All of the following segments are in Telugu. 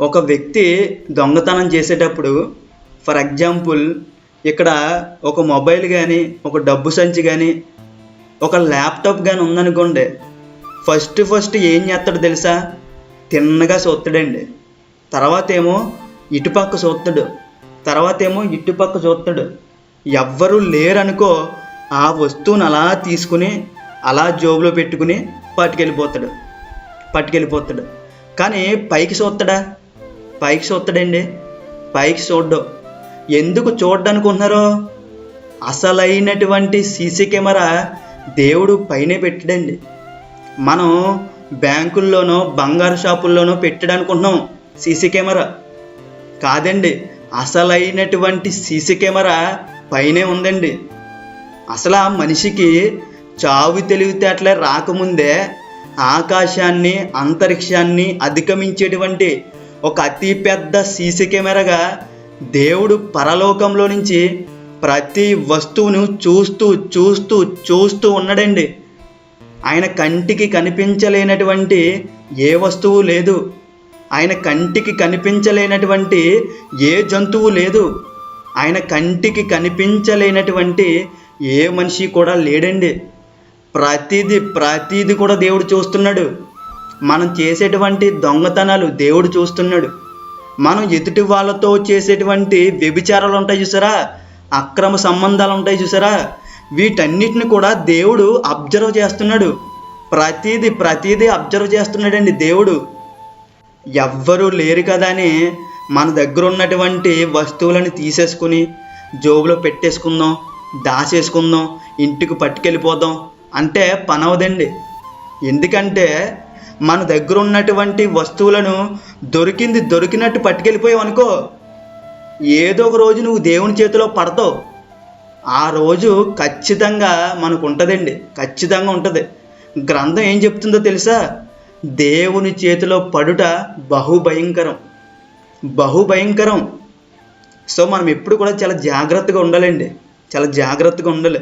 ఒక వ్యక్తి దొంగతనం చేసేటప్పుడు ఫర్ ఎగ్జాంపుల్ ఇక్కడ ఒక మొబైల్ కానీ ఒక డబ్బు సంచి కానీ ఒక ల్యాప్టాప్ కానీ ఉందనుకోండి ఫస్ట్ ఫస్ట్ ఏం చేస్తాడు తెలుసా? తిన్నగా చూస్తాడండి. తర్వాత ఏమో ఇటుపక్క చూస్తాడు. తర్వాత ఏమో ఇటుపక్క చూస్తాడు. ఎవ్వరూ లేరనుకో ఆ వస్తువుని అలా తీసుకుని అలా జోబులో పెట్టుకుని పట్టుకెళ్ళిపోతాడు పట్టుకెళ్ళిపోతాడు కానీ పైకి చూస్తాడా? పైకి చూస్తాడండి పైకి చూడ్డు. ఎందుకు చూడ్డనుకుంటున్నారో? అసలైనటువంటి సీసీ కెమెరా దేవుడు పైనే పెట్టాడండి. మనం బ్యాంకుల్లోనో బంగారు షాపుల్లోనో పెట్టడనుకుంటున్నాం సీసీ కెమెరా. కాదండి అసలైనటువంటి సీసీ కెమెరా పైనే ఉందండి. అసలు ఆ మనిషికి చావు తెలివితేటలే రాకముందే ఆకాశాన్ని అంతరిక్షాన్ని అధిగమించేటువంటి ఒక అతి పెద్ద సీసీ కెమెరాగా దేవుడు పరలోకంలో నుంచి ప్రతి వస్తువును చూస్తూ చూస్తూ చూస్తూ ఉన్నాడండి. ఆయన కంటికి కనిపించలేనటువంటి ఏ వస్తువు లేదు. ఆయన కంటికి కనిపించలేనటువంటి ఏ జంతువు లేదు. ఆయన కంటికి కనిపించలేనటువంటి ఏ మనిషి కూడా లేడండి. ప్రతిది ప్రతిది కూడా దేవుడు చూస్తున్నాడు. మనం చేసేటువంటి దొంగతనాలు దేవుడు చూస్తున్నాడు. మనం ఎదుటి వాళ్ళతో చేసేటువంటి వ్యభిచారాలు ఉంటాయి చూసారా? అక్రమ సంబంధాలు ఉంటాయి చూసారా? వీటన్నిటిని కూడా దేవుడు అబ్జర్వ్ చేస్తున్నాడు. ప్రతిదీ ప్రతిదీ అబ్జర్వ్ చేస్తున్నాడండి దేవుడు. ఎవ్వరూ లేరు కదా అని మన దగ్గర ఉన్నటువంటి వస్తువులను తీసేసుకుని జోబులో పెట్టేసుకుందాం దాచేసుకుందాం ఇంటికి పట్టుకెళ్ళిపోదాం. అంటే పనవదండి. ఎందుకంటే మన దగ్గర ఉన్నటువంటి వస్తువులను దొరికింది దొరికినట్టు పట్టుకెళ్ళిపోయావు అనుకో ఏదో ఒక రోజు నువ్వు దేవుని చేతిలో పడతావు. ఆ రోజు ఖచ్చితంగా మనకు ఉంటుందండి ఖచ్చితంగా ఉంటుంది. గ్రంథం ఏం చెప్తుందో తెలుసా? దేవుని చేతిలో పడుట బహుభయంకరం బహుభయంకరం. సో మనం ఎప్పుడు కూడా చాలా జాగ్రత్తగా ఉండాలండి చాలా జాగ్రత్తగా ఉండాలి.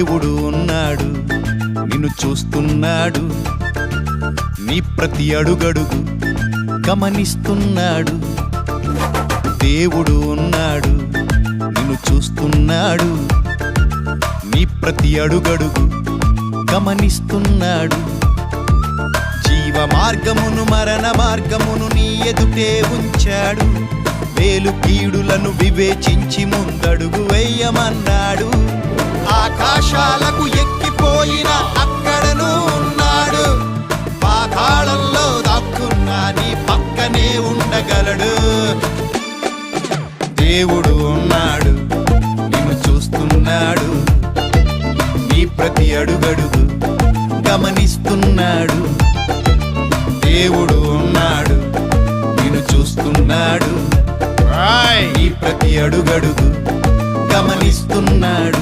దేవుడు ఉన్నాడు నిన్ను చూస్తున్నాడు నీ ప్రతి అడుగడుగు గమనిస్తున్నాడు. దేవుడు ఉన్నాడు నిన్ను చూస్తున్నాడు నీ ప్రతి అడుగడుగు గమనిస్తున్నాడు. జీవ మార్గమును మరణ మార్గమును నీ ఎదుటే ఉంచాడు. వేలు కీడులను వివేచించి ముందడుగు వేయమన్నాడు. ఆకాశాలకు ఎక్కిపోయిన అక్కడను ఉన్నాడు. పాతాళంలో దాక్కున్నా నీ పక్కనే ఉండగలడు. దేవుడు ఉన్నాడు నిన్ను చూస్తున్నాడు. నీ ప్రతి అడుగడుగు గమనిస్తున్నాడు. దేవుడు ఉన్నాడు నిన్ను చూస్తున్నాడు. నీ ప్రతి అడుగడుగు గమనిస్తున్నాడు.